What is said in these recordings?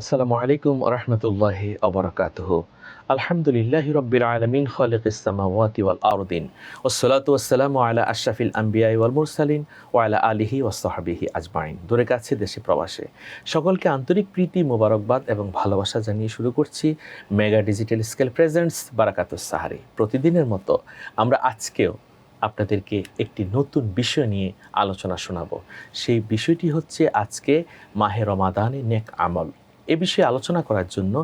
আসসালামু আলাইকুম রহমতুল্লাহি অবরাকাতুহ আলহামদুলিল্লাহ রব্বিল আলমিন খালিক ইসলামাওয়াতি ওয়াল আরদিন। ওসলাতু ওয়াসসালামু আলা আশরাফিল আম্বিয়াই ওয়াল মুরসালিন ওয়ালা আলিহি ওয়াসহাবিহি আজমাইন। দূরে কাছে, দেশে প্রবাসে। সকলকে আন্তরিক প্রীতি, মোবারকবাদ এবং ভালোবাসা জানিয়ে শুরু করছি মেগা ডিজিটাল স্কেল প্রেজেন্টস বারাকাতুস সাহারি। প্রতিদিনের মতো আমরা আজকেও আপনাদেরকে একটি নতুন বিষয় নিয়ে আলোচনা শোনাবো। সেই বিষয়টি হচ্ছে আজকে মাহে রমাদানে নেক আমল। এ বিষয়ে আলোচনা করার জন্য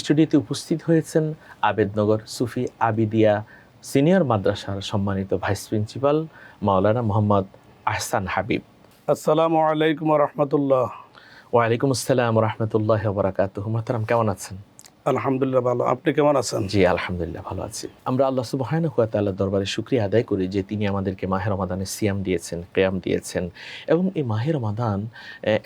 স্টুডিওতে উপস্থিত হয়েছেন আবেদনগর সুফি আবিদিয়া সিনিয়র মাদ্রাসার সম্মানিত ভাইস প্রিন্সিপাল মাওলানা মোহাম্মদ আহসান হাবিব। আসসালামু আলাইকুম রহমতুল্লাহ। ওয়ালাইকুম আসসালাম রহমতুল্লাহ বরাকাত মাতারাম কেমন আছেন? আলহামদুলিল্লাহ ভালো। আপনি কেমন আছেন? জি, আলহামদুলিল্লাহ ভালো আছি। আমরা আল্লাহ সুবাহান তাল্লাহ দরবারে শুক্রিয়া আদায় করি যে তিনি আমাদেরকে মাহের রমাদানে সিয়াম দিয়েছেন কেয়াম দিয়েছেন এবং এই মাহের রমাদান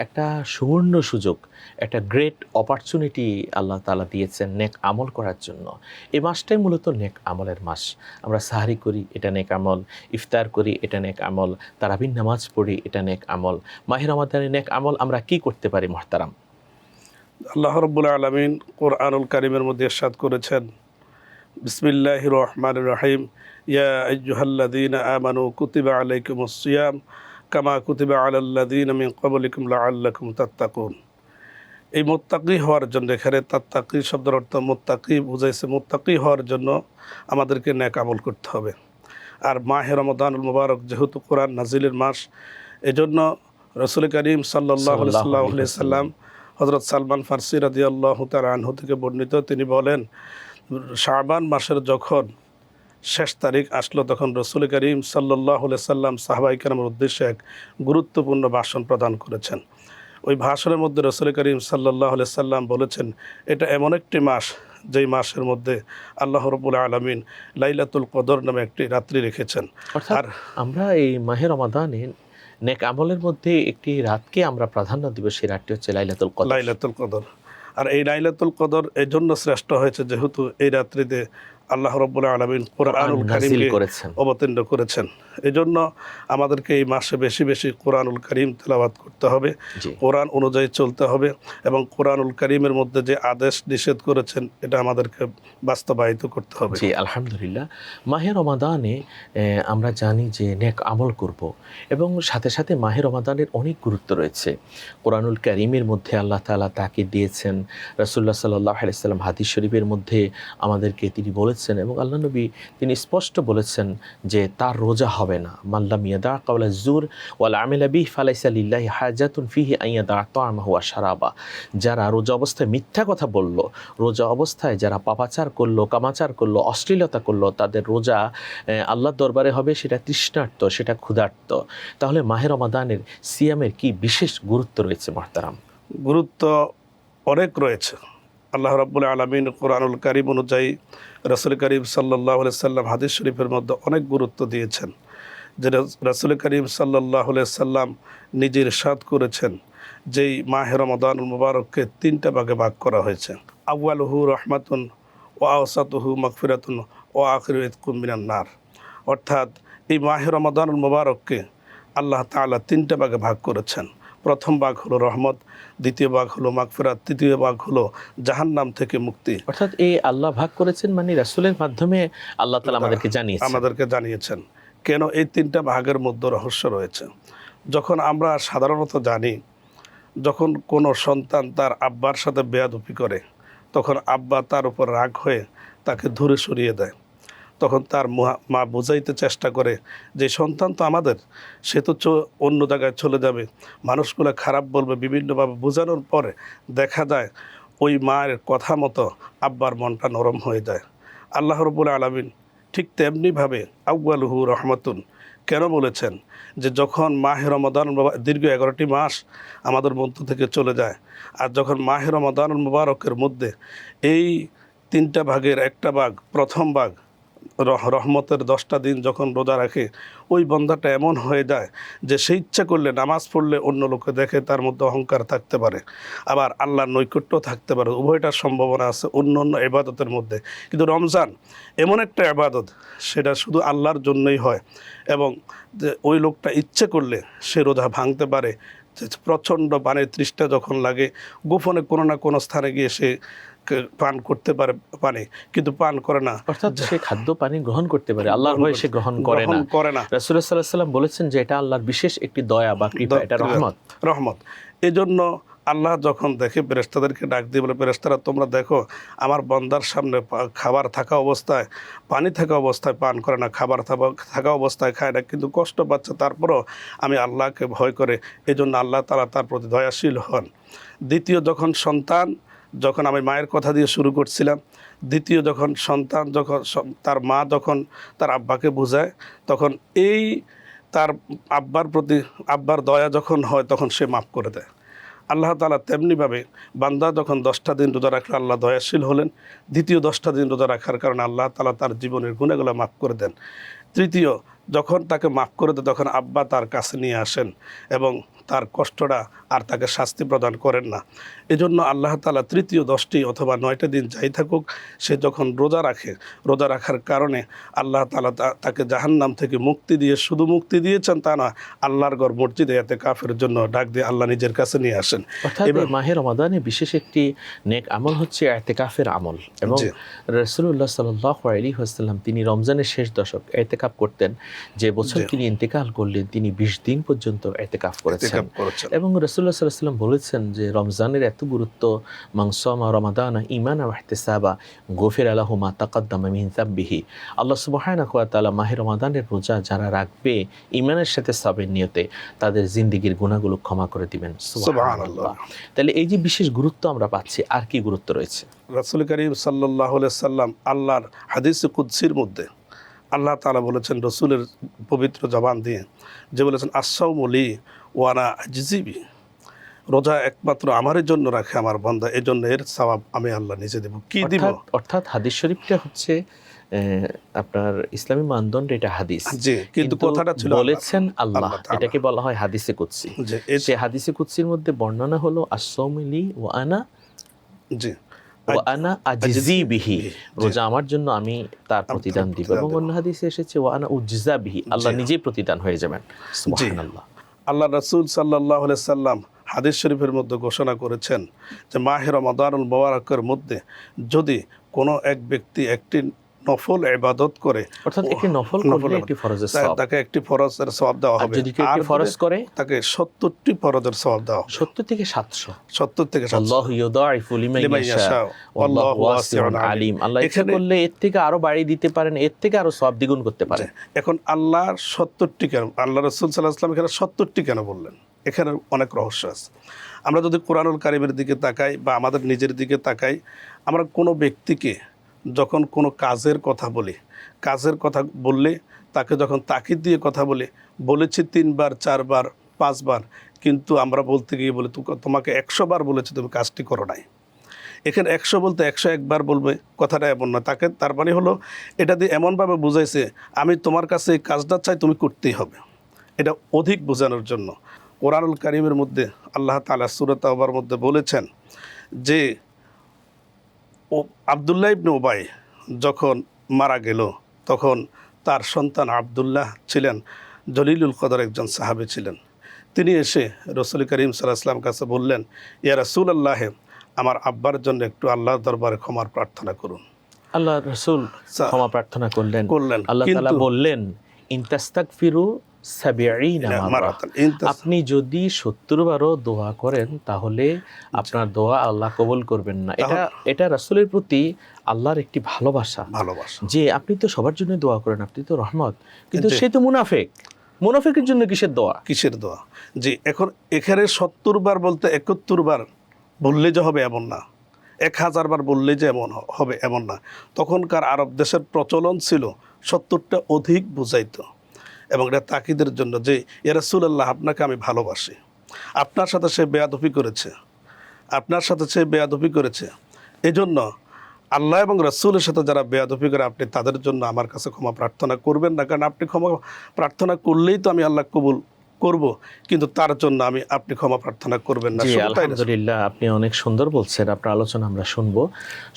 একটা সুবর্ণ সুযোগ, একটা গ্রেট অপরচুনিটি আল্লাহ তালা দিয়েছেন নেক আমল করার জন্য। এই মাসটাই মূলত নেক আমলের মাস। আমরা সাহারি করি, এটা নেক আমল। ইফতার করি, এটা নেক আমল। তারাবিন নামাজ পড়ি, এটা নেক আমল। মাহের রমাদানের নেক আমল আমরা কি করতে পারি, মহতারাম? আল্লাহ রব্বুল আলমিন কোরআনুল কারিমের মধ্যে ইরশাদ করেছেন। বিসমিল্লাহ রহমান রহিম। ইয়া আমানু কুতিবা আলাইকুমুস সিয়াম কামা কুতিবা আলাল্লাযীনা মিন ক্বাবলিকুম লাআল্লাকুম তাত্তাকুন। এই মোত্তাকি হওয়ার জন্য, এখানে তাত্তাকি শব্দের অর্থ মোত্তাকি, বুঝাইছে মোত্তাকি হওয়ার জন্য আমাদেরকে ন্যাক আমল করতে হবে। আর মাহে রমদানুল মুবারক যেহেতু কোরআন নাজিলের মাস, এজন্য রসুল করিম সাল্লাহ সাল্লাম হজরত সালমান ফার্সি রাজি আল্লাহ আনহু থেকে বর্ণিত তিনি বলেন শাবান মাসের যখন শেষ তারিখ আসলো তখন রসুল করিম সাল্লাহ সাল্লাম সাহবাইকার উদ্দেশ্যে এক গুরুত্বপূর্ণ ভাষণ প্রদান করেছেন। ওই ভাষণের মধ্যে রসুল করিম সাল্লাহ সাল্লাম বলেছেন এটা এমন একটি মাস যেই মাসের মধ্যে আল্লাহ রবুল আলমিন লাইলাতুল কদর নামে একটি রাত্রি রেখেছেন। আর আমরা এই মাহের রমাদানে নেক আমলের মধ্যে একটি রাতকে আমরা প্রাধান্য দিব সেই রাতটি হচ্ছে লাইলাতুল কদর। লাইলাতুল কদর। আর এই লাইলাতুল কদর এই জন্য শ্রেষ্ঠ হয়েছে যেহেতু এই রাত্রিতে আল্লাহ রব্বুল আলমিন কোরআনুল কারিমকে করেছেন। অবতীর্ণ করেছেন। এই জন্য আমাদেরকে এই মাসে বেশি বেশি কোরআনুল করিম তেলাওয়াত করতে হবে। কোরআন অনুযায়ী চলতে হবে এবং কোরআনুল করিমের মধ্যে যে আদেশ নিষেধ করেছেন এটা আমাদেরকে বাস্তবায়িত করতে হবে। জি আলহামদুলিল্লাহ। মাহের রমাদানে আমরা জানি যে নেক আমল করব এবং সাথে সাথে মাহের রমাদানের অনেক গুরুত্ব রয়েছে। কোরআনুল করিমের মধ্যে আল্লাহ তাআলা তাকে দিয়েছেন রাসূলুল্লাহ সাল্লাহ আলাইসাল্লাম হাদিস শরীফের মধ্যে আমাদেরকে তিনি বলেছেন এবং আল্লাহ নবী তিনি স্পষ্ট বলেছেন যে তার রোজা হবে। না। মাল্লাম ইয়াদা কাওলা জুর ওয়াল আমিলা বিহ ফালাইসা লিল্লাহি হাজাতুন ফিহি আইয়াদা তামাহু ওয়া শারাবা। যারা রোজা অবস্থায় মিথ্যা কথা বলল, রোজা অবস্থায় যারা পাপাচার করল, কামাচার করল, অশ্লীলতা করল, তাদের রোজা আল্লাহর দরবারে হবে সেটা তৃষ্ণার্ত, সেটা ক্ষুধার্ত। তাহলে মাহের রমাদানের সিয়ামের কি বিশেষ গুরুত্ব রয়েছে মহতারাম? গুরুত্ব অনেক রয়েছে। আল্লাহ রাব্বুল আলমিন কোরআনুল করিম অনুযায়ী রসুল করিম সাল্লাহ সাল্লাম হাদিস শরীফের মধ্যে অনেক গুরুত্ব দিয়েছেন। যে রাসুল করিম সাল্লাহ সাল্লাম নিজের সাদ করেছেন যেই মাহে রমাদানুল মুবারককে তিনটা ভাগে ভাগ করা হয়েছে। আউয়ালহু রহমাতুন ও আওসাতুহু মকফিরাতুন ও আখির কুমিনান নার। অর্থাৎ এই মাহে রমাদানুল মুবারককে আল্লাহ তাআলা তিনটা ভাগে ভাগ করেছেন। প্রথম ভাগ হলো রহমত দ্বিতীয় ভাগ হলো মাগফিরাত তৃতীয় ভাগ হলো জাহান্নাম থেকে মুক্তি। অর্থাৎ এই আল্লাহ ভাগ করেছেন মানে রাসুলের মাধ্যমে আল্লাহ তালা আমাদেরকে জানিয়েছেন। আমাদেরকে জানিয়েছেন। কেন এই তিনটা ভাগের মধ্যে রহস্য রয়েছে? যখন আমরা সাধারণত জানি, যখন কোনো সন্তান তার আব্বার সাথে বেয়াদুপি করে, তখন আব্বা তার উপর রাগ হয়ে তাকে ধরে সরিয়ে দেয়। তখন তার মা- বোঝাইতে চেষ্টা করে যে, সন্তান তো আমাদের, সে তো অন্য জায়গায় চলে যাবে। মানুষগুলো খারাপ বলবে, বিভিন্নভাবে বোঝানোর পরে দেখা যায় ওই মায়ের কথা মতো আব্বার মনটা নরম হয়ে যায়। আল্লাহ রবুল আলমিন ঠিক তেমনিভাবে আউ্বালহু রহমাতুন। কেন বলেছেন? যে যখন মাহে রমাদান দীর্ঘ এগারোটি মাস আমাদের মধ্য থেকে চলে যায়, আর যখন মাহে রমাদান মুবারকের মধ্যে এই তিনটা ভাগের একটা ভাগ, প্রথম ভাগ রহমতের দশটা দিন যখন রোজা রাখে, ওই বন্ধাটা এমন হয়ে যায় যে সে ইচ্ছা করলে নামাজ পড়লে অন্য লোকে দেখে তার মধ্যে অহংকার থাকতে পারে। আবার আল্লাহর নৈকট্য থাকতে পারে। উভয়টার সম্ভাবনা আছে অন্য অন্য এবাদতের মধ্যে। কিন্তু রমজান এমন একটা এবাদত সেটা শুধু আল্লাহর জন্যই হয় এবং যে ওই লোকটা ইচ্ছে করলে সে রোজা ভাঙতে পারে। প্রচণ্ড বানের তৃষ্ঠা যখন লাগে, গোপনে কোনো না কোনো স্থানে গিয়ে সে পান করতে পারে পানি কিন্তু পান করে না। অর্থাৎ সে খাদ্য পানি গ্রহণ করতে পারে। আল্লাহর ভয়ে সে গ্রহণ করে না। করে না। রাসূলুল্লাহ সাল্লাল্লাহু আলাইহি সাল্লাম বলেছেন যে এটা আল্লাহর বিশেষ একটি দয়া বা কৃপা। এটা রহমত। রহমত। এই জন্য আল্লাহ যখন দেখে ফেরেস্তাদেরকে ডাক দিয়ে বলে ফেরেস্তারা তোমরা দেখো আমার বন্দার সামনে খাবার থাকা অবস্থায় পানি থাকা অবস্থায় পান করে না খাবার থাকা- থাকা অবস্থায় খায় না কিন্তু কষ্ট পাচ্ছে তারপরও আমি আল্লাহকে ভয় করে। এই জন্য আল্লাহ তালা তার প্রতি দয়াশীল হন। দ্বিতীয় যখন সন্তান যখন আমি মায়ের কথা দিয়ে শুরু করছিলাম, দ্বিতীয় যখন সন্তান যখন তার মা যখন তার আব্বাকে বোঝায়, তখন এই তার আব্বার প্রতি, আব্বার দয়া যখন হয়, তখন সে মাফ করে দেয়। আল্লাহ তালা তেমনিভাবে বান্দা যখন দশটা দিন রোজা রাখলে আল্লাহ দয়াশীল হলেন। দ্বিতীয় দশটা দিন রোজা রাখার কারণে আল্লাহ তালা তার জীবনের গুণাগুলো মাফ করে দেন। তৃতীয়, যখন তাকে মাফ করে দেয়, তখন আব্বা তার কাছে নিয়ে আসেন এবং তার কষ্টটা আর তাকে শাস্তি প্রদান করেন না। এজন্য আল্লাহ তালা তৃতীয় দশটি অথবা নয়টা দিন যাই থাকুক সে যখন রোজা রাখে রোজা রাখার কারণে আল্লাহ তালা তাকে জাহান্নাম থেকে মুক্তি দিয়ে শুধু মুক্তি দিয়েছেন তা না আল্লাহর গড় মসজিদে এতে কাফের জন্য ডাক দিয়ে আল্লাহ নিজের কাছে নিয়ে আসেন। অর্থাৎ এই মাহে রমাদানে বিশেষ একটি নেক আমল হচ্ছে এতেকাফের আমল এবং। রসুল্লাহ সাল্লাহ আলী হাসাল্লাম তিনি রমজানের শেষ দশক এতেকাপ করতেন। যে বছর তিনি ইন্তেকাল করলেন তিনি বিশ দিন পর্যন্ত এতেকাফ করেছেন। এতেকাফ করেছেন। এবং রসুল্লাহ সাল্লাম বলেছেন যে রমজানের এত গুরুত্ব মাংসমা রমাদানা ইমান ওয়াহতেসাবা গফির আলাহুমা তাকাদ্দামা মিন যাব্বিহি। আল্লাহ সুবহানাহু ওয়া মাহে রমাদানের রোজা যারা রাখবে ইমানের সাথে সাবের নিয়তে তাদের জিন্দিগির গুণাগুলো ক্ষমা করে দিবেন। তাহলে এই যে বিশেষ গুরুত্ব আমরা পাচ্ছি আর কি গুরুত্ব রয়েছে? রাসুল করিম সাল্লাহ সাল্লাম আল্লাহর হাদিস কুদ্সির মধ্যে আল্লাহ তালা বলেছেন রসুলের পবিত্র জবান দিয়ে যে বলেছেন আসাউমলি ওয়ানা জিজিবি রোজা একমাত্র আমারই জন্য রাখে আমার বন্ধা এই জন্য এর সবাব আমি আল্লাহ নিজে দেব। কি দিব? অর্থাৎ হাদিস শরীফটা হচ্ছে আপনার ইসলামী মানদণ্ড এটা হাদিস। জি কিন্তু কথাটা ছিল বলেছেন আল্লাহ এটাকে বলা হয় হাদিসে কুদসি। সে হাদিসে কুদসির মধ্যে বর্ণনা হলো আসমিলি ও আনা জি। ও আনা আজিজি বিহি রোজা আমার জন্য আমি তার প্রতিদান দিব। এবং অন্য হাদিসে এসেছে ও আনা উজ্জা বিহি। আল্লাহ নিজেই প্রতিদান হয়ে যাবেন। সুবহানাল্লাহ। আল্লাহ রসুল সাল্লাহ সাল্লাম হাদিস শরীফের মধ্যে ঘোষণা করেছেন যে মাহের রমাদানুল মোবারকের মধ্যে যদি কোনো এক ব্যক্তি একটি নফল ইবাদত করে। অর্থাৎ একটি নফল নফল করলে একটি ফরজের সওয়াব। তাকে একটি ফরজের সওয়াব দেওয়া হবে। যদি কেউ একটি ফরজ করে তাকে সত্তরটি ফরজের সওয়াব দেওয়া হবে। সত্তর থেকে সাতশো। সত্তর থেকে 700 আল্লাহ ইউদাইফু লিমান ইয়াশা। ওয়াল্লাহু ওয়াসিউন আলিম। আল্লাহ ইচ্ছা করলে এর থেকে আরও বাড়িয়ে দিতে পারেন এর থেকে আরও সব দ্বিগুণ করতে পারেন। এখন আল্লাহর সত্তরটি কেন আল্লাহ রাসূল রসুল সাল্লাহ আসলাম এখানে সত্তরটি কেন বললেন? এখানে অনেক রহস্য আছে। আমরা যদি কোরআনুল কারিমের দিকে তাকাই বা আমাদের নিজের দিকে তাকাই আমরা কোনো ব্যক্তিকে যখন কোনো কাজের কথা বলি, কাজের কথা বললে তাকে যখন তাকিদ দিয়ে কথা বলে, বলেছি তিনবার, চারবার, পাঁচবার, কিন্তু আমরা বলতে গিয়ে বলি "তু- তোমাকে একশো বার বলেছি তুমি কাজটি করো নাই। এখানে একশো বলতে একশো একবার বলবে, কথাটা এমন না তাকে, তার মানে হলো, এটা দিয়ে এমনভাবে বুঝাইছে, আমি তোমার কাছে এই কাজটা চাই, তুমি করতেই হবে। এটা অধিক বোঝানোর জন্য। কোরআনুল কারিমের মধ্যে আল্লাহ তালা সুরত আবার মধ্যে বলেছেন যে ও আবদুল্লাহ ইবনে ওবাই যখন মারা গেল তখন তার সন্তান আবদুল্লাহ ছিলেন জলিলুল কদর একজন সাহাবী ছিলেন। তিনি এসে রসুল করিম সাল্লাহ আসলাম কাছে বললেন ইয়া রাসুল আল্লাহ আমার আব্বার জন্য একটু আল্লাহর দরবারে ক্ষমার প্রার্থনা করুন। আল্লাহ রসুল ক্ষমা প্রার্থনা করলেন। করলেন। আল্লাহ বললেন ইনতাস্তাগফিরু সাবিঈনা মাররা মারাতান, ইনতাস- আপনি যদি সত্তর বারও দোয়া করেন তাহলে আপনার দোয়া আল্লাহ কবল করবেন না। এটা এটা রাসূলের প্রতি আল্লাহর একটি ভালোবাসা। ভালোবাসা। যে আপনি তো সবার জন্য দোয়া করেন আপনি তো রহমত। কিন্তু সে তো মুনাফেক। মুনাফেকের জন্য কিসের দোয়া? কিসের দোয়া? যে এখন এখানে সত্তর বার বলতে একাত্তর বার বললে যে হবে এমন না। এক হাজার বার বললে যে এমন হবে এমন না। তখনকার আরব দেশের প্রচলন ছিল সত্তরটা অধিক বুঝাইতো। এবং এটা তাকিদের জন্য যে ইয়ারসুল্লাহ আপনাকে আমি ভালোবাসি। আপনার সাথে সে বেয়াদফি করেছে। আপনার সাথে সে বেয়াদফি করেছে। এজন্য আল্লাহ এবং রসুলের সাথে যারা বেয়াদফি করে, আপনি তাদের জন্য আমার কাছে ক্ষমা প্রার্থনা করবেন না। কারণ আপনি ক্ষমা প্রার্থনা করলেই তো আমি আল্লাহ কবুল করব কিন্তু তার জন্য আমি আপনি ক্ষমা প্রার্থনা করবেন না আলহামদুলিল্লাহ আপনি অনেক সুন্দর বলছেন আপনার আলোচনা আমরা শুনব।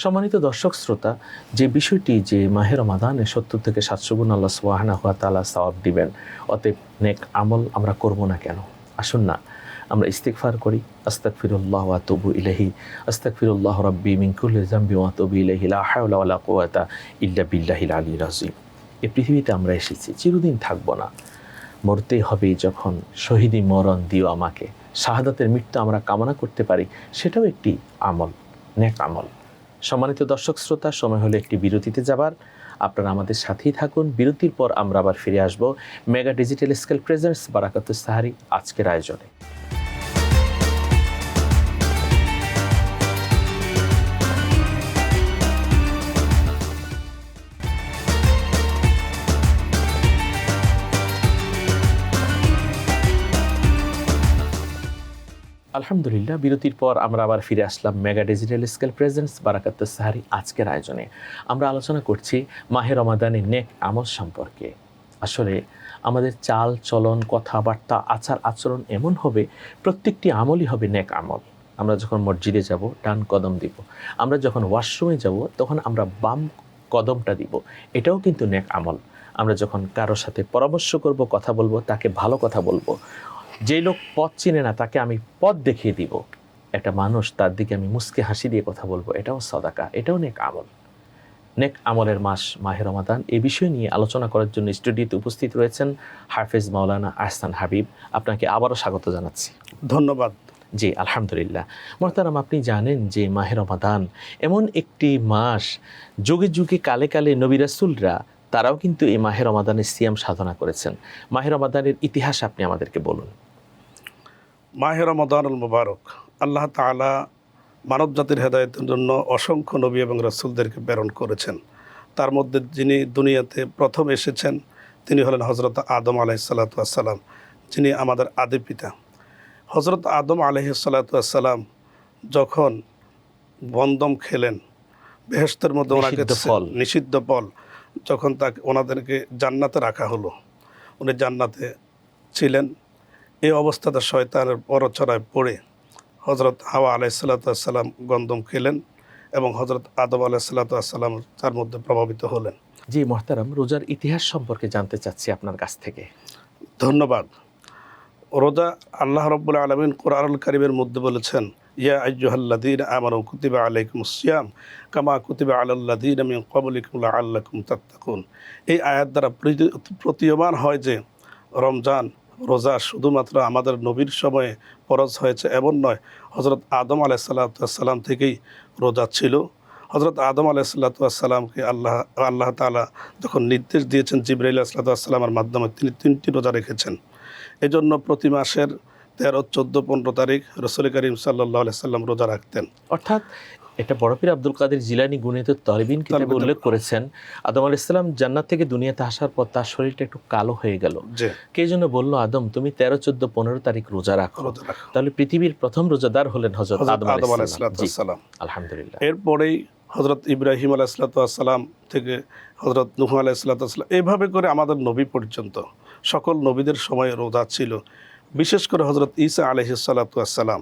সম্মানিত দর্শক শ্রোতা যে বিষয়টি যে মাহের রমাদানে সত্তর থেকে সাতশো গুণ আল্লাহ সুবাহানা হুয়া তালা সওয়াব দিবেন অতএব নেক আমল আমরা করব না কেন? আসুন না আমরা ইস্তিকফার করি আস্তাক ফিরুল্লাহ আতবু ইলাহি আস্তাক ফিরুল্লাহ রব্বি মিনকুল জাম্বি ওয়াতবু ইলাহি লা হাওলা ওয়ালা কুওয়াতা ইল্লা বিল্লাহিল আলিয়্যিল আযীম। এই পৃথিবীতে আমরা এসেছি চিরদিন থাকব না। মরতেই হবে যখন শহীদি মরণ দিও আমাকে। শাহাদাতের মৃত্যু আমরা কামনা করতে পারি, সেটাও একটি আমল, নেক আমল। সম্মানিত দর্শক শ্রোতা, সময় হলে একটি বিরতিতে যাবার। আপনারা আমাদের সাথেই থাকুন। বিরতির পর আমরা আবার ফিরে আসব মেগা ডিজিটাল স্কেল প্রেজেন্টস বারাকাত সাহারি আজকের আয়োজনে। আলহামদুলিল্লাহ, বিরতির পর আমরা আবার ফিরে আসলাম মেগা ডিজিটাল স্কেল প্রেজেন্টস বারাকাতুস সাহারি আজকের আয়োজনে। আমরা আলোচনা করছি মাহের রমাদানের নেক আমল সম্পর্কে। আসলে আমাদের চাল, চলন, কথাবার্তা, আচার, আচরণ এমন হবে, প্রত্যেকটি আমলই হবে নেক আমল। আমরা যখন মসজিদে যাব, ডান কদম দিব। আমরা যখন ওয়াশরুমে যাব, তখন আমরা বাম কদমটা দিব। এটাও কিন্তু নেক আমল। আমরা যখন কারোর সাথে পরামর্শ করব, কথা বলব, তাকে ভালো কথা বলব যে লোক পথ চিনে না তাকে আমি পথ দেখিয়ে দিব। একটা মানুষ তার দিকে আমি মুসকে হাসি দিয়ে কথা বলব এটাও সদাকা এটাও নেক আমল। নেক আমলের মাস মাহের রমাদান এই বিষয় নিয়ে আলোচনা করার জন্য স্টুডিওতে উপস্থিত রয়েছেন হাফেজ মাওলানা আহসান হাবিব। আপনাকে আবারও স্বাগত জানাচ্ছি। ধন্যবাদ। জি আলহামদুলিল্লাহ। মোহতারাম আপনি জানেন যে মাহের রমাদান এমন একটি মাস যুগে যুগে কালে কালে নবী রাসূলরা তারাও কিন্তু এই মাহের রমাদানের সিয়াম সাধনা করেছেন। মাহের রমাদানের ইতিহাস আপনি আমাদেরকে বলুন। মাহের রমাদানুল মুবারক আল্লাহ তাআলা মানব জাতির হেদায়তের জন্য অসংখ্য নবী এবং রসুলদেরকে প্রেরণ করেছেন। তার মধ্যে যিনি দুনিয়াতে প্রথম এসেছেন তিনি হলেন হজরত আদম আলাইসাল্লাতাম যিনি আমাদের আদি পিতা। হজরত আদম আলহিসাল্লাতাম যখন বন্দম খেলেন বেহেস্তের মধ্যে ওনাকে নিষিদ্ধ ফল। যখন তাকে ওনাদেরকে জান্নাতে রাখা হলো উনি জান্নাতে ছিলেন। এই অবস্থাতে শয়তানের পরচরায় পড়ে হজরত হাওয়া আলাইসাল্লাতাম গন্দম খেলেন এবং হজরত আদম আলাইসাল্লাতাম তার মধ্যে প্রভাবিত হলেন। জি মোহতারাম রোজার ইতিহাস সম্পর্কে জানতে চাচ্ছি আপনার কাছ থেকে। ধন্যবাদ। রোজা আল্লাহ রব্বুল আলমিন কোরআনুল করিমের মধ্যে বলেছেন ইয়া আমার কামা কুতিবা আমি এই দ্বারা প্রতি- প্রতীয়মান হয় যে রমজান রোজা শুধুমাত্র আমাদের নবীর সময়ে ফরজ হয়েছে এমন নয় হজরত আদম আলাইসাল্লাম থেকেই রোজা ছিল। হজরত আদম আলাইসাল্লাতামকে আল্লাহ আল্লাহ তালা যখন নির্দেশ দিয়েছেন, জিব্রাইল আসলাতামের মাধ্যমে তিনি তিনটি রোজা রেখেছেন। এজন্য প্রতি মাসের তেরো চোদ্দ পনেরো তারিখ রসুল করিম সাল্লাহ সাল্লাম রোজা রাখতেন। অর্থাৎ এটা বড়পীর আব্দুল কাদের জিলানি গুণিত তলবিন কিতাবে উল্লেখ করেছেন আদম আল ইসলাম জান্নাত থেকে দুনিয়াতে আসার পর তার শরীরটা একটু কালো হয়ে গেল। কে জন্য বলল আদম তুমি তেরো চোদ্দ পনেরো তারিখ রোজা রাখো। তাহলে পৃথিবীর প্রথম রোজাদার হলেন হজরত আদম আলাইসালাম আলহামদুলিল্লাহ। এরপরেই হজরত ইব্রাহিম আলাইসালাতাম থেকে হজরত নুহ আলাইসালাতাম এইভাবে করে আমাদের নবী পর্যন্ত সকল নবীদের সময় রোজা ছিল। বিশেষ করে হজরত ইসা আলহিসাল্লাতাম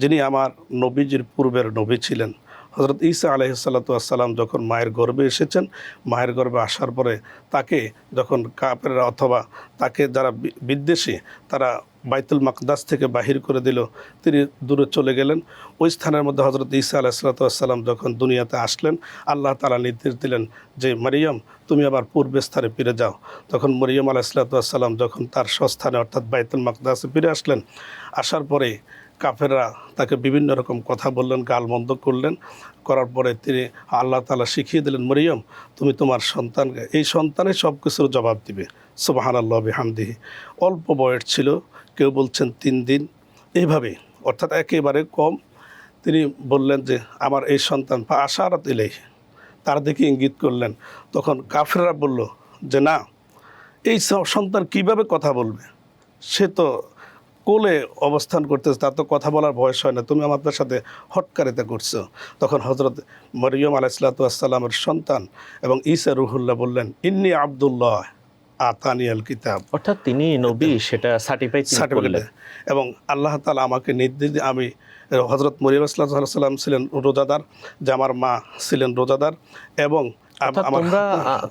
যিনি আমার নবীজির পূর্বের নবী ছিলেন। হজরত ঈসা আলহিসাল্লাতাম যখন মায়ের গর্বে এসেছেন, মায়ের গর্বে আসার পরে তাকে যখন কাপেরা অথবা তাকে যারা বিদ্বেষী, তারা বাইতুল মাকদাস থেকে বাহির করে দিল। তিনি দূরে চলে গেলেন। ওই স্থানের মধ্যে হজরত ঈসা আলাহিসাল্লাতাম যখন দুনিয়াতে আসলেন, আল্লাহ তালা নির্দেশ দিলেন যে, মারিয়াম, তুমি আবার পূর্বে স্থানে ফিরে যাও। তখন মরিয়ম আলাহিসাল্লাতাম যখন তার স্বস্থানে, অর্থাৎ বাইতুল মাকদাসে ফিরে আসলেন, আসার পরে কাফেররা তাকে বিভিন্ন রকম কথা বললেন, গালমন্দ করলেন। করার পরে তিনি আল্লাহ তালা শিখিয়ে দিলেন, মরিয়ম, তুমি তোমার সন্তানকে এই সন্তানে সব কিছুর জবাব দিবে। সুবাহান আল্লাহ হামদিহি অল্প বয়স ছিল, কেউ বলছেন তিন দিন। এইভাবে, অর্থাৎ একেবারে কম। তিনি বললেন যে, আমার এই সন্তান বা আশারাত ইলেই তার দিকে ইঙ্গিত করলেন। তখন কাফেররা বলল যে, না, এই সন্তান কীভাবে কথা বলবে? সে তো কোলে অবস্থান করতেছে তার তো কথা বলার বয়স হয় না। তুমি আমাদের সাথে হটকারিতা করছ। তখন হজরত মরিয়ম আলাইসালাতামের সন্তান এবং ঈসা রুহুল্লাহ বললেন ইন্নি আবদুল্লাহ আতানি আল কিতাব। অর্থাৎ তিনি নবী সেটা সার্টিফাই সার্টিফিকেট এবং আল্লাহ তালা আমাকে নির্দেশ আমি হজরত মরিয়াম সাল্লাম ছিলেন রোজাদার যে আমার মা ছিলেন রোজাদার এবং আমার- তোমরা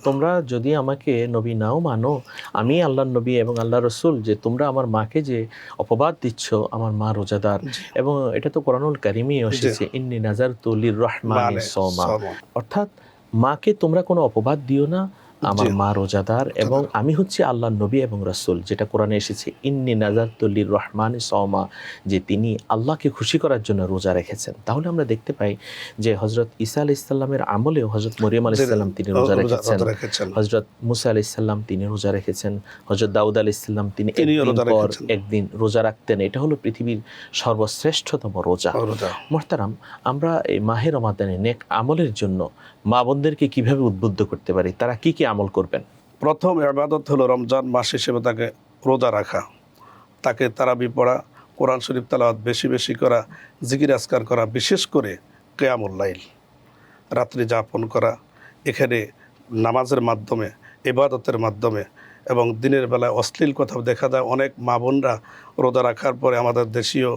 তোমরা যদি আমাকে নবী নাও মানো আমি আল্লাহ নবী এবং আল্লাহ রসুল যে তোমরা আমার মাকে যে অপবাদ দিচ্ছ আমার মা রোজাদার। এবং এটা তো কোরআনুল কারিমই এসেছে ইন্নি নাজার তুলির রহমান মানে সোমা অর্থাৎ মাকে তোমরা কোনো অপবাদ দিও না আমার মা রোজাদার এবং আমি হচ্ছে আল্লাহর নবী এবং রাসূল যেটা কোরআনে এসেছে ইন্নি নাজার তুলির রহমান সৌমা যে তিনি আল্লাহকে খুশি করার জন্য রোজা রেখেছেন। তাহলে আমরা দেখতে পাই যে হজরত ঈসা আলাহ ইসলামের আমলেও হজরত মরিয়ম আলাহ ইসলাম তিনি রোজা রেখেছেন। হজরত মুসা আলাহ ইসলাম তিনি রোজা রেখেছেন। হজরত দাউদ আলাহ ইসলাম তিনি একদিন রোজা পর একদিন রোজা রাখতেন। এটা হলো পৃথিবীর সর্বশ্রেষ্ঠতম রোজা। রোজা। মোহতারাম আমরা এই মাহের রমাদানে নেক আমলের জন্য মা বোনদেরকে কীভাবে উদ্বুদ্ধ করতে পারি? তারা কি কি আমল করবেন? প্রথম ইবাদত হলো রমজান মাস হিসেবে তাকে রোজা রাখা। তাকে তারাবি পড়া, কোরআন শরীফ তালাওয়াত বেশি বেশি করা, জিকির আসকার করা, বিশেষ করে কেয়ামুল লাইল। রাত্রি যাপন করা, এখানে নামাজের মাধ্যমে, ইবাদতের মাধ্যমে এবং দিনের বেলায় অশ্লীল কথা দেখা যায়। অনেক মা বোনরা রোজা রাখার পরে আমাদের দেশীয়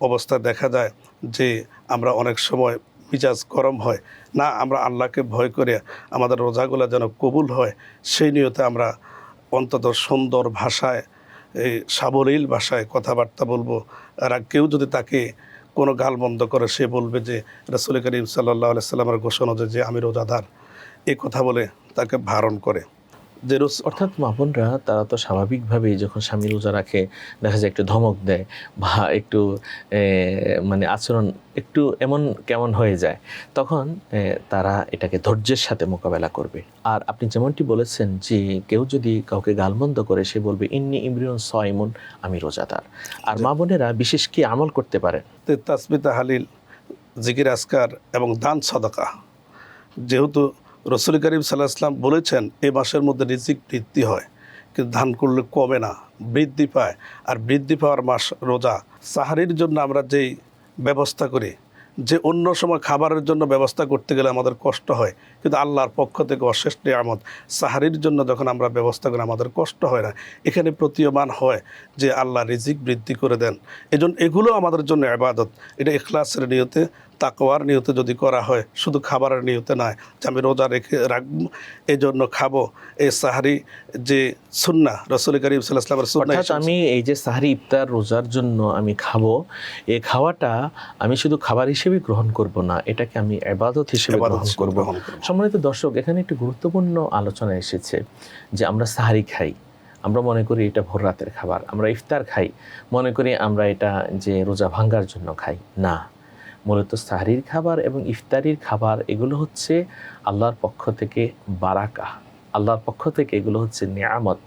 অবস্থা দেখা যায় যে আমরা অনেক সময় মিজাজ গরম হয়, না আমরা আল্লাহকে ভয় করে আমাদের রোজাগুলো যেন কবুল হয়, সেই নিয়তে আমরা অন্তত সুন্দর ভাষায়, এই সাবলীল ভাষায় কথাবার্তা বলব। আর কেউ যদি তাকে কোনো গাল বন্ধ করে, সে বলবে যে, রসুল করিম সাল্লাহ সাল্লামের ঘোষণা যে আমি রোজাদার এই কথা বলে তাকে ভারণ করে। যে রস অর্থাৎ মা বোনরা তারা তো স্বাভাবিকভাবেই যখন স্বামী রোজা রাখে দেখা যায় একটু ধমক দেয় বা একটু মানে আচরণ একটু এমন কেমন হয়ে যায় তখন তারা এটাকে ধৈর্যের সাথে মোকাবেলা করবে। আর আপনি যেমনটি বলেছেন যে কেউ যদি কাউকে গালমন্দ করে সে বলবে ইন্নি ইমরিয়ন সয়মন আমি রোজাদার। আর মা বোনেরা বিশেষ কি আমল করতে পারেন তে তাসমিতা হালিল জিকির আসকার এবং দান সদকা। যেহেতু রসুল করিম সাল্লাহ ইসলাম বলেছেন, এ মাসের মধ্যে রিজিক বৃদ্ধি হয়, কিন্তু ধান করলে কমে না, বৃদ্ধি পায়। আর বৃদ্ধি পাওয়ার মাস রোজা। সাহারির জন্য আমরা যেই ব্যবস্থা করি, যে অন্য সময় খাবারের জন্য ব্যবস্থা করতে গেলে আমাদের কষ্ট হয়, কিন্তু আল্লাহর পক্ষ থেকে অশেষ নিয়ামত। সাহারির জন্য যখন আমরা ব্যবস্থা করি, আমাদের কষ্ট হয় না। এখানে প্রতীয়মান হয় যে আল্লাহ রিজিক বৃদ্ধি করে দেন। এজন্য এগুলো আমাদের জন্য আবাদত এটা এখলাসের নিয়তে তাকওয়ার নিয়তে যদি করা হয় শুধু খাবারের নিয়তে নয় যে আমি রোজা রেখে রাখব এই জন্য খাব এই সাহারি যে সুন্না রসুল করিম সাল্লাহামের সুন্না আমি এই যে সাহারি ইফতার রোজার জন্য আমি খাব এই খাওয়াটা আমি শুধু খাবার হিসেবে গ্রহণ করব না এটাকে আমি এবাদত হিসেবে গ্রহণ করব। সম্মানিত দর্শক এখানে একটি গুরুত্বপূর্ণ আলোচনা এসেছে যে আমরা সাহারি খাই আমরা মনে করি এটা ভোর রাতের খাবার আমরা ইফতার খাই মনে করি আমরা এটা যে রোজা ভাঙ্গার জন্য খাই না মূলত সাহরির খাবার এবং ইফতারির খাবার এগুলো হচ্ছে আল্লাহর পক্ষ থেকে বারাকা আল্লাহর পক্ষ থেকে এগুলো হচ্ছে নিয়ামত।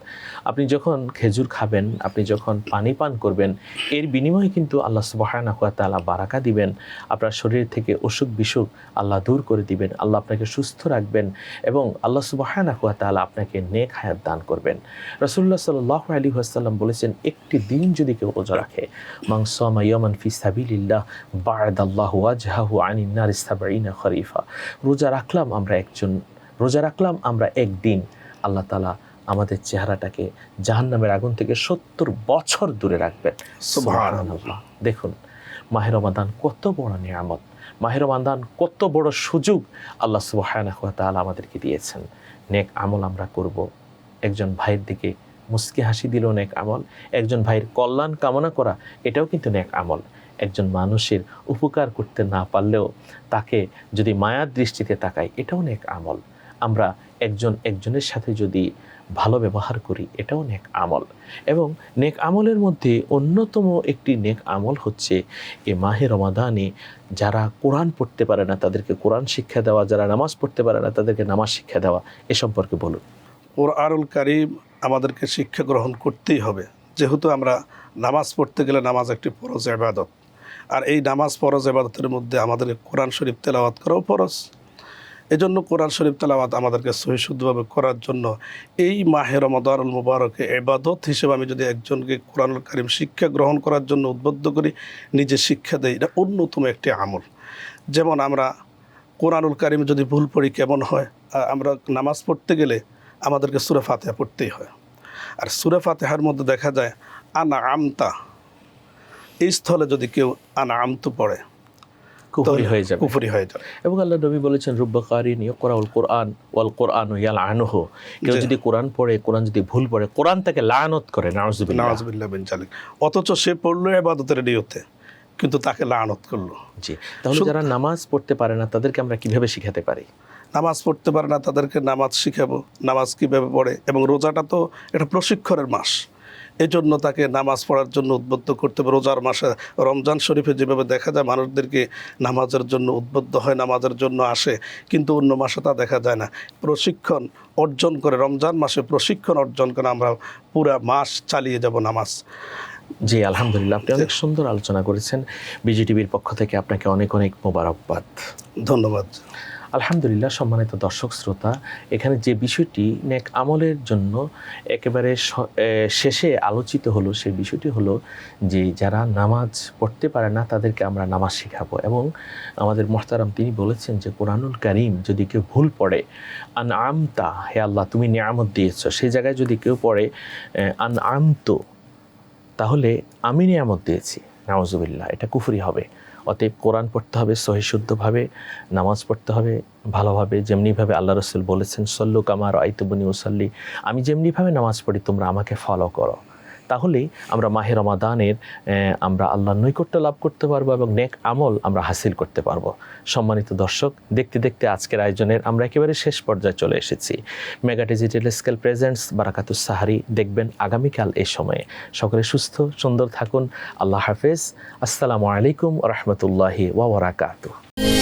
আপনি যখন খেজুর খাবেন, আপনি যখন পানি পান করবেন, এর বিনিময়ে কিন্তু আল্লাহ সুবাহানা হুয়া তালা বারাকা দিবেন। আপনার শরীর থেকে অসুখ বিসুখ আল্লাহ দূর করে দিবেন, আল্লাহ আপনাকে সুস্থ রাখবেন এবং আল্লাহ সুবাহানা হুয়া তালা আপনাকে নেক হায়াত দান করবেন। রসুল্লাহ সাল্লাহ আলী আসাল্লাম বলেছেন, একটি দিন যদি কেউ রোজা রাখে মাংসমা ইয়মান ফি সাবিলিল্লাহ বায়দাল্লাহ ওয়াজহাহু আনিন্নার ইস্তাবাইনা খরিফা। রোজা রাখলাম আমরা একজন রোজা রাখলাম আমরা একদিন আল্লাহ তালা আমাদের চেহারাটাকে জাহান্নামের আগুন থেকে সত্তর বছর দূরে রাখবেন। দেখুন মাহের রমাদান কত বড় নিয়ামত মাহের রমাদান কত বড় সুযোগ আল্লাহ সুবহানাহু ওয়া তাআলা আমাদেরকে দিয়েছেন। নেক আমল আমরা করব। একজন ভাইয়ের দিকে মুস্কি হাসি দিল নেক আমল একজন ভাইয়ের কল্যাণ কামনা করা এটাও কিন্তু নেক আমল। একজন মানুষের উপকার করতে না পারলেও তাকে যদি মায়ার দৃষ্টিতে তাকায় এটাও নেক আমল। আমরা একজন একজনের সাথে যদি ভালো ব্যবহার করি, এটাও নেক আমল। এবং নেক আমলের মধ্যে অন্যতম একটি নেক আমল হচ্ছে এ মাহে রমাদানে যারা কোরআন পড়তে পারে না, তাদেরকে কোরআন শিক্ষা দেওয়া, যারা নামাজ পড়তে পারে না, তাদেরকে নামাজ শিক্ষা দেওয়া, এ সম্পর্কে বলুন। কোরআনুল কারিম আমাদেরকে শিক্ষা গ্রহণ করতেই হবে। যেহেতু আমরা নামাজ পড়তে গেলে নামাজ একটি ফরজ আবাদত আর এই নামাজ ফরজ আবাদতের মধ্যে আমাদের কোরআন শরীফ তেলাওয়াত করাও ফরজ। এজন্য কোরআন শরীফ তেলাওয়াত আমাদেরকে সহিশুদ্ধভাবে করার জন্য এই মাহে রমদানুল মুবারকে এবাদত হিসেবে আমি যদি একজনকে কোরআনুল কারিম শিক্ষা গ্রহণ করার জন্য উদ্বুদ্ধ করি, নিজে শিক্ষা দেয় এটা অন্যতম একটি আমল। যেমন আমরা কোরআনুল কারিম যদি ভুল পড়ি কেমন হয়? আমরা নামাজ পড়তে গেলে আমাদেরকে সুরে ফাতেহা পড়তেই হয়। আর সুরে ফাতেহার মধ্যে দেখা যায় আনা আমতা এই স্থলে যদি কেউ আনা আমতু পড়ে কুফরি হয়ে যাবে। কুফরি হয়ে যাবে। এবং আল্লাহ নবী বলেছেন রুব্বাকারী নিয়ে করাউল কোরআন ওয়াল কোরআন ইয়াল আনহ কেউ। যদি কোরআন পড়ে কোরআন যদি ভুল পড়ে কোরআন তাকে লানত করে নাজবিল্লাহ বিন জালিক। অথচ সে পড়ল এবাদতের নিয়তে কিন্তু তাকে লানত করল। জি তাহলে যারা নামাজ পড়তে পারে না তাদেরকে আমরা কীভাবে শিখাতে পারি? নামাজ পড়তে পারে না তাদেরকে নামাজ শিখাবো। নামাজ কীভাবে পড়ে? এবং রোজাটা তো এটা প্রশিক্ষণের মাস। এই জন্য তাকে নামাজ পড়ার জন্য উদ্বুদ্ধ করতে হবে। রোজার মাসে রমজান শরীফে যেভাবে দেখা যায় মানুষদেরকে নামাজের জন্য উদ্বুদ্ধ হয় নামাজের জন্য আসে কিন্তু অন্য মাসে তা দেখা যায় না। প্রশিক্ষণ অর্জন করে রমজান মাসে প্রশিক্ষণ অর্জন করে আমরা পুরা মাস চালিয়ে যাব নামাজ। জি আলহামদুলিল্লাহ আপনি অনেক সুন্দর আলোচনা করেছেন। বিজিটিভির পক্ষ থেকে আপনাকে অনেক অনেক মোবারকবাদ। ধন্যবাদ। আলহামদুলিল্লাহ, সম্মানিত দর্শক, শ্রোতা, এখানে যে বিষয়টি নেক আমলের জন্য একেবারে শেষে আলোচিত হলো, সেই বিষয়টি হলো যে যারা নামাজ পড়তে পারে না, তাদেরকে আমরা নামাজ শেখাবো। এবং আমাদের মোহতারাম তিনি বলেছেন যে, কোরআনুল করিম যদি কেউ ভুল পড়ে আন আমতা হে আল্লাহ, তুমি নিয়ামত দিয়েছ। সেই জায়গায় যদি কেউ পড়ে আন আমতো তাহলে আমি নিয়ামত দিয়েছি। নাওজুবিল্লাহ এটা কুফরি হবে। অতএব কোরআন পড়তে হবে সহিশুদ্ধভাবে নামাজ পড়তে হবে, ভালোভাবে, যেমনিভাবে আল্লাহ রসুল বলেছেন, সল্লু কামার আইতবনি ওসাল্লি আমি যেমনিভাবে নামাজ পড়ি, তোমরা আমাকে ফলো করো। তাহলেই আমরা মাহের রমাদানের আমরা আল্লাহর নৈকট্য লাভ করতে পারব এবং নেক আমল আমরা হাসিল করতে পারব। সম্মানিত দর্শক, দেখতে দেখতে আজকের আয়োজনের আমরা একেবারে শেষ পর্যায়ে চলে এসেছি। মেগা ডিজিটাল স্কেল প্রেজেন্টস বারাকাতুস সাহারি দেখবেন আগামীকাল এই সময়ে। সকলে সুস্থ, সুন্দর থাকুন। আল্লাহ হাফেজ। আসসালামু আলাইকুম রহমতুল্লাহি ওয়া বারাকাতুহু।